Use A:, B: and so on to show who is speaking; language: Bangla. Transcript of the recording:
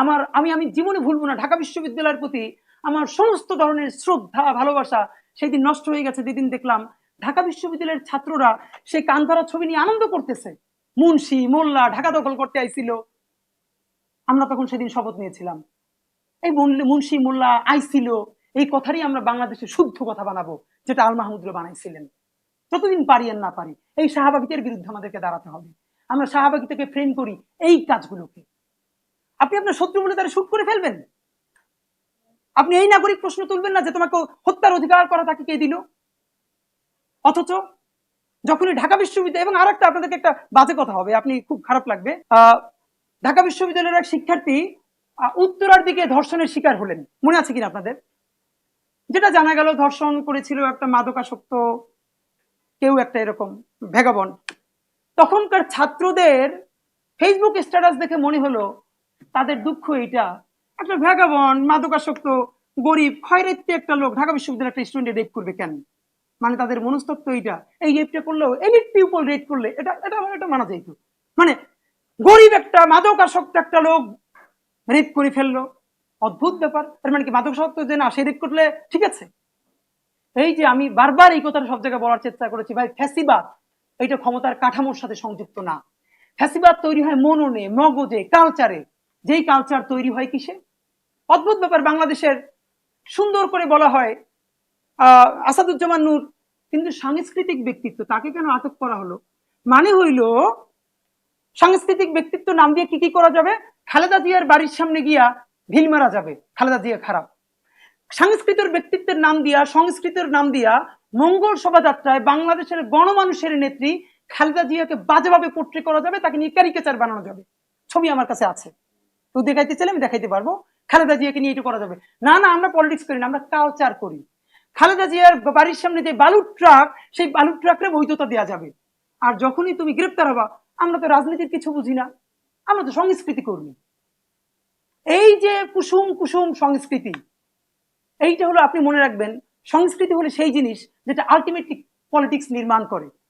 A: আমার, আমি আমি জীবনে ভুলবো না। ঢাকা বিশ্ববিদ্যালয়ের প্রতি আমার সমস্ত ধরনের শ্রদ্ধা, ভালোবাসা সেই দিন নষ্ট হয়ে গেছে। যেদিন দেখলাম ঢাকা বিশ্ববিদ্যালয়ের ছাত্ররা সেই কান্তারা ছবি নিয়ে আনন্দ করতেছে। মুন্সি, মোল্লা ঢাকা দখল করতে আইছিল। আমরা তখন সেদিন শপথ নিয়েছিলাম। এই মুন্সি, মোল্লা আইছিল। এই কথারই আমরা বাংলাদেশে শুদ্ধ কথা বানাবো, যেটা আল মাহমুদুর বানাইছিলেন। যতদিন পারি আর না পারি, এই শাহবাগীদের বিরুদ্ধে আমাদেরকে দাঁড়াতে হবে। আমরা শাহবাগী থেকে ফ্রেম করি এই কাজগুলোকে। আপনি আপনার শত্রু বলে তারা শুট করে ফেলবেন। আপনি এই নাগরিক প্রশ্ন তুলবেন না যে তোমাকে হত্যার অধিকার করা তাকে কে দিল? অথচ যখনই ঢাকা বিশ্ববিদ্যালয় এবং আর একটা আপনাদেরকে একটা বাজে কথা হবে, আপনি খুব খারাপ লাগবে। ঢাকা বিশ্ববিদ্যালয়ের এক শিক্ষার্থী উত্তরার দিকে ধর্ষণের শিকার হলেন। মনে আছে কিনা আপনাদের? যেটা জানা গেল, ধর্ষণ করেছিল একটা মাদকাসক্ত, কেউ একটা এরকম ভেগাবন। তখনকার ছাত্রদের ফেসবুক স্ট্যাটাস দেখে মনে হলো তাদের দুঃখ এটা। একটা ভেগাবন মাদকাসক্ত, গরিব খয়রাত্তি একটা লোক ঢাকা বিশ্ববিদ্যালয়ের একটা স্টুডেন্ট রেপ করবে কেন? মানে তাদের মনস্তত্ব এইটা। এই রেপটা করলেও এলিট পিপল রেপ করলে এটা এটা এটা মানা যাইত। মানে গরিব একটা, মাদকাসক্ত একটা লোক রেপ করে ফেলল। অদ্ভুত ব্যাপার। তার মানে কি মাদকাসক্ত যে না, সে রেপ করলে ঠিক আছে। এই যে আমি বারবার এই কথাটা সব জায়গায় বলার চেষ্টা করেছি, ভাই, ফ্যাসিবাদ, এইটা ক্ষমতার কাঠামোর সাথে সংযুক্ত না। ফ্যাসিবাদ তৈরি হয় মননে, মগজে কালচারে যেই কালচার তৈরি হয় কিসে? অদ্ভুত ব্যাপার বাংলাদেশের সুন্দর করে বলা হয় আহ, আসাদুজ্জামান নূর কিন্তু সাংস্কৃতিক ব্যক্তিত্ব তাকে কেন আটক করা হলো? মানে হইল সাংস্কৃতিক ব্যক্তিত্ব নাম দিয়ে কি কি করা যাবে? খালেদা জিয়ার বাড়ির সামনে গিয়া ভিল মারা যাবে খালেদা জিয়া খারাপ। সাংস্কৃতিক ব্যক্তিত্বের নাম দিয়া সংস্কৃতির নাম দিয়া মঙ্গল শোভাযাত্রায় বাংলাদেশের গণমানুষের নেত্রী খালেদা জিয়াকে বাজেভাবে পোট্রে করা যাবে তাকে নিয়ে ক্যারিকেচার বানানো যাবে। ছবি আমার কাছে আছে। তো দেখাইতে চাইলে আমি দেখাইতে পারব। খালেদা জিয়াকে নিয়ে এটা করা যাবে। না না, আমরা পলিটিক্স করি না, আমরা কালচার করি। খালেদা জিয়ার বাড়ির সামনে যে বালুর ট্রাক, সেই বালুর ট্রাকরে বৈধতা দেওয়া যাবে। আর যখনই তুমি গ্রেপ্তার হবা, আমরা তো রাজনীতির কিছু বুঝি না। আমরা তো সংস্কৃতি কর্মী। এই যে কুসুম কুসুম সংস্কৃতি, এইটা হলো আপনি মনে রাখবেন, সংস্কৃতি হলো সেই জিনিস যেটা আলটিমেটলি পলিটিক্স নির্মাণ করে।